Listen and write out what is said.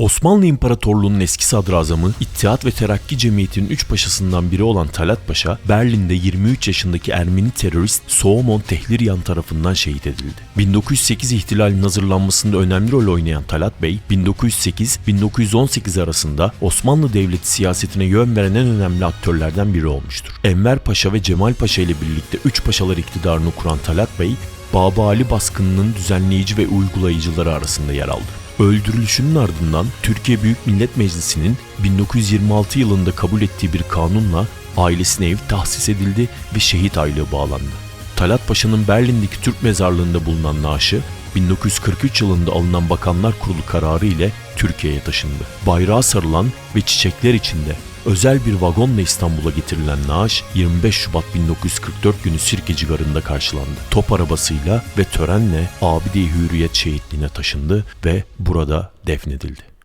Osmanlı İmparatorluğu'nun eski sadrazamı İttihat ve Terakki Cemiyeti'nin üç paşasından biri olan Talat Paşa, Berlin'de 23 yaşındaki Ermeni terörist Soğumon Tehliryan tarafından şehit edildi. 1908 ihtilalinin hazırlanmasında önemli rol oynayan Talat Bey, 1908-1918 arasında Osmanlı Devleti siyasetine yön veren en önemli aktörlerden biri olmuştur. Enver Paşa ve Cemal Paşa ile birlikte üç paşalar iktidarını kuran Talat Bey, Baba Ali baskınının düzenleyici ve uygulayıcıları arasında yer aldı. Öldürülüşünün ardından Türkiye Büyük Millet Meclisi'nin 1926 yılında kabul ettiği bir kanunla ailesine ev tahsis edildi ve şehit aylığı bağlandı. Talat Paşa'nın Berlin'deki Türk mezarlığında bulunan naaşı 1943 yılında alınan Bakanlar Kurulu kararı ile Türkiye'ye taşındı. Bayrağı sarılan ve çiçekler içinde özel bir vagonla İstanbul'a getirilen naaş 25 Şubat 1944 günü Sirkeci Garı'nda karşılandı. Top arabasıyla ve törenle Abide-i Hürriyet şehitliğine taşındı ve burada defnedildi.